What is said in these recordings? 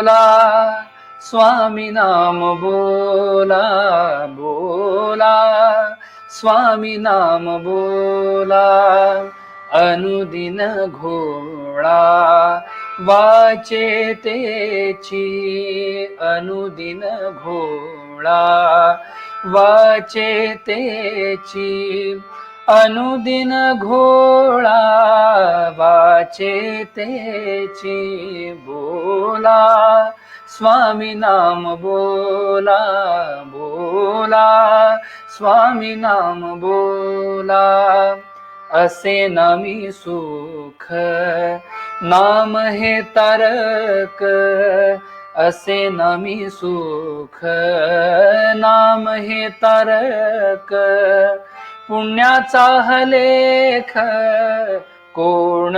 बोला स्वामी नाम बोला बोला स्वामी नाम बोला अनुदिन घोळा वाचे तेची अनुदिन घोळा वाचे तेची अनुदिन घोळा वाचे तेची बोला. स्वामी नाम बोला बोला. स्वामी नाम बोला. असे नामी सुख नाम हे तारक. असे नामी सुख नाम हे तारक. पुण्याचा हलेख कोण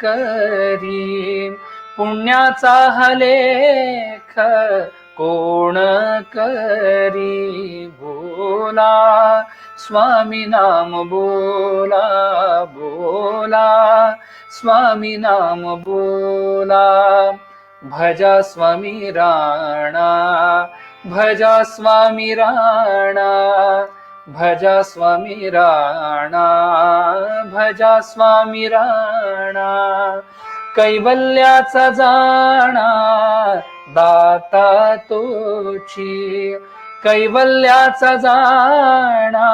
करी पुण्याचा हलेख कोण करी बोला स्वामी नाम बोला बोला स्वामी नाम बोला. भजा स्वामी राणा भजा स्वामी राणा. भजा स्वामी राणा भजा स्वामी राणा कैवल्याचा जाणा दाता तोची. कैवल्याचा जाणा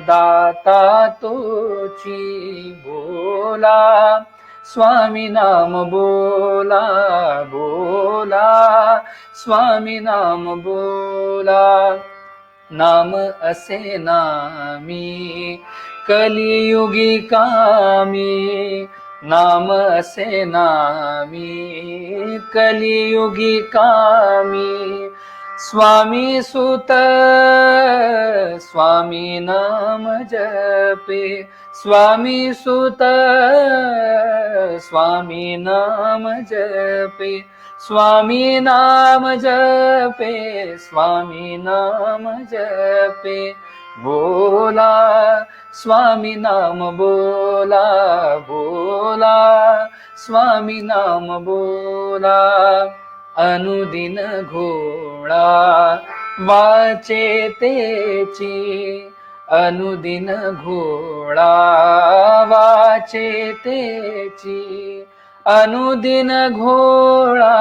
दाता तोची. बोला स्वामी नाम बोला बोला स्वामी नाम बोला. नाम असे नामी कलियुगी कामी. नाम असे नामी कलियुगी कामी. स्वामी सुत स्वामी नाम जपे. स्वामी सुत स्वामी नाम जपे स्वामी नाम जपे स्वामी नाम जपे। बोला स्वामी नाम बोला बोला स्वामी नाम बोला। अनुदिन घोळा वाचे तेची अनुदिन घोळा वाचे तेची अनुदिन घोळा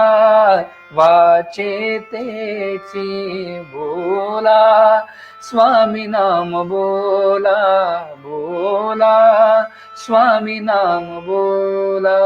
वाचे तेची बोला स्वामी नाम बोला बोला स्वामी नाम बोला.